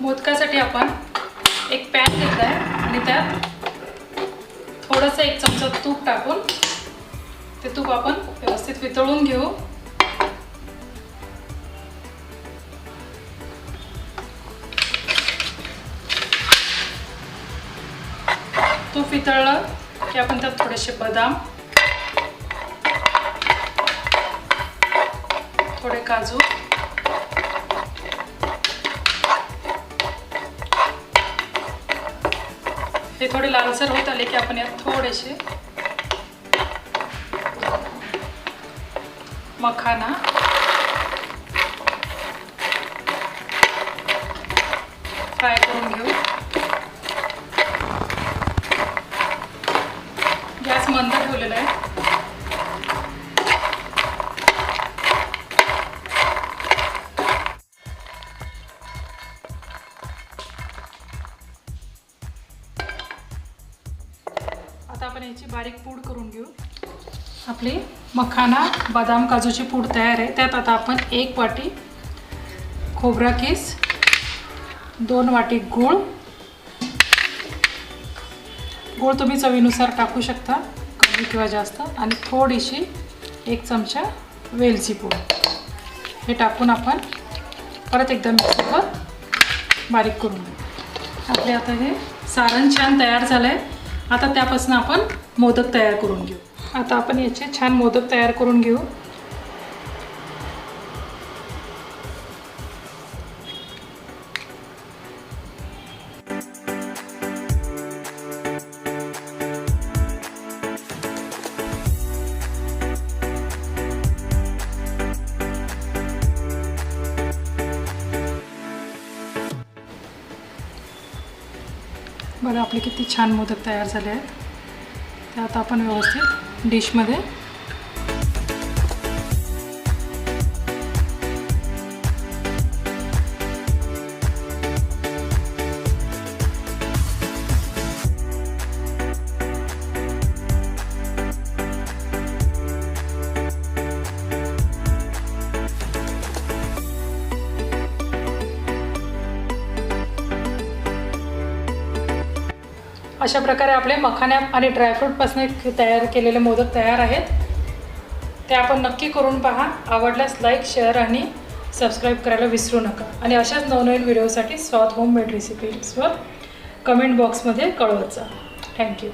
मोदकासाठी आपण एक पॅन घेतला आहे आणि त्यात थोडंसं एक चमचा तूप टाकून ते तूप आपण व्यवस्थित वितळून घेऊ. तूप वितळलं की आपण त्यात थोडेसे बदाम थोडे काजू हे थोडे लालसर होत आले की आपण यात थोडेसे मखाना आता आपण याची बारीक पूड करून घेऊ. आपली मखाना बदाम काजूची पूड तयार आहे. त्यात आता आपण एक वाटी खोबरा किस दोन वाटी गूळ. गूळ तुम्ही चवीनुसार टाकू शकता कमी किंवा जास्त. आणि थोडीशी एक चमचा वेलची पूड. हे टाकून आपण परत एकदा मिक्सरवर बारीक करून घेऊ. आपले आता हे सारण छान तयार झालं आहे आता त्यापासून आपण मोदक तयार करून घेऊ. आता आपण याचे छान मोदक तयार करून घेऊ. बघा आपले किती छान मोदक तयार झाले आहेत. ते आता आपण व्यवस्थित डिशमध्ये अशा प्रकारे आपले मखान्या आणि ड्रायफ्रूटपासून तयार केलेले मोदक तयार आहेत. ते आपण नक्की करून पहा. आवडल्यास लाईक शेअर आणि सबस्क्राईब करायला विसरू नका. आणि अशाच नवनवीन व्हिडिओसाठी स्वाद होममेड रेसिपीजवर कमेंट बॉक्समध्ये कळवत जा. थँक्यू